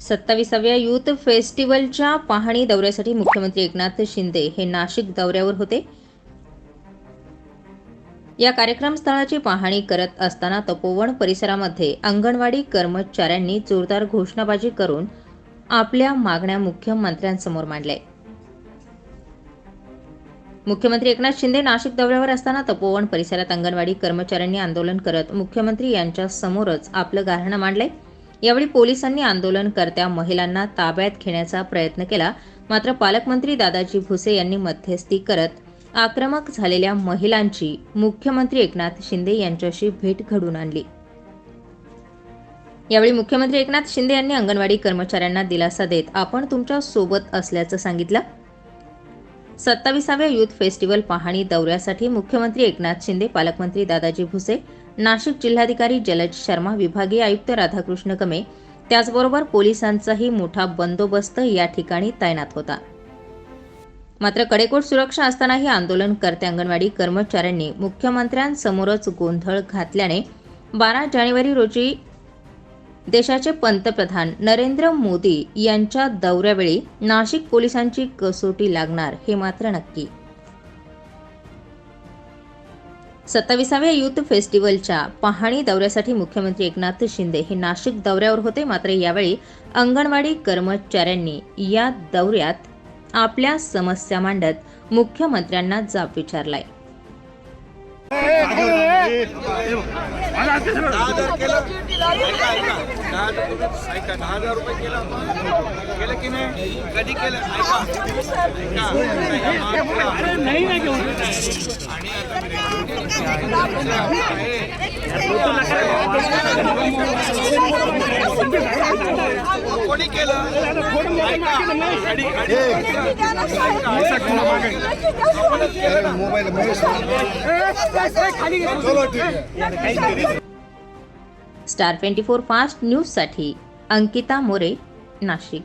सत्ताविसाव्या youth फेस्टिवलच्या पाहणी दौऱ्यासाठी मुख्यमंत्री एकनाथ शिंदे हे नाशिक दौऱ्यावर होते. या कार्यक्रम स्थळाची पाहणी करत असताना तपोवन परिसरामध्ये अंगणवाडी कर्मचाऱ्यांनी जोरदार घोषणाबाजी करून आपल्या मागण्या मुख्यमंत्र्यांसमोर मांडल्या. मुख्यमंत्री एकनाथ शिंदे नाशिक दौऱ्यावर असताना तपोवन परिसरात अंगणवाडी कर्मचाऱ्यांनी आंदोलन करत मुख्यमंत्री यांच्या समोरच आपलं गाऱ्हाणं मांडलंय. यावेळी पोलिसांनी आंदोलनकर्त्या महिलांना ताब्यात घेण्याचा प्रयत्न केला. मात्र पालकमंत्री दादाजी भुसे यांनी मध्यस्थी करत आक्रमक झालेल्या महिलांची मुख्यमंत्री एकनाथ शिंदे यांच्याशी भेट घडून आणली. यावेळी मुख्यमंत्री एकनाथ शिंदे यांनी अंगणवाडी कर्मचाऱ्यांना दिलासा देत आपण तुमच्यासोबत असल्याचं सांगितलं. सत्ताविसाव्या युथ फेस्टिवल पाहणी दौऱ्यासाठी मुख्यमंत्री एकनाथ शिंदे पालकमंत्री दादाजी भुसे नाशिक जिल्हाधिकारी जलज शर्मा विभागीय आयुक्त राधाकृष्ण कमे त्याचबरोबर पोलिसांचाही मोठा बंदोबस्त या ठिकाणी तैनात होता. मात्र कडेकोट सुरक्षा असतानाही आंदोलनकर्ते अंगणवाडी कर्मचाऱ्यांनी मुख्यमंत्र्यांसमोरच गोंधळ घातल्याने बारा जानेवारी रोजी देशाचे पंतप्रधान नरेंद्र मोदी यांच्या दौऱ्यावेळी नाशिक पोलिसांची कसोटी लागणार हे मात्र नक्की सत्ताविसाव्या युथ फेस्टिवलच्या पाहणी दौऱ्यासाठी मुख्यमंत्री एकनाथ शिंदे हे नाशिक दौऱ्यावर होते. मात्र यावेळी अंगणवाडी कर्मचाऱ्यांनी या दौऱ्यात आपल्या समस्या मांडत मुख्यमंत्र्यांना जाब विचारलाय. नाही आणि कोणी केलं ऐका स्टार ट्वेंटी फोर फास्ट न्यूजसाठी अंकिता मोरे नाशिक.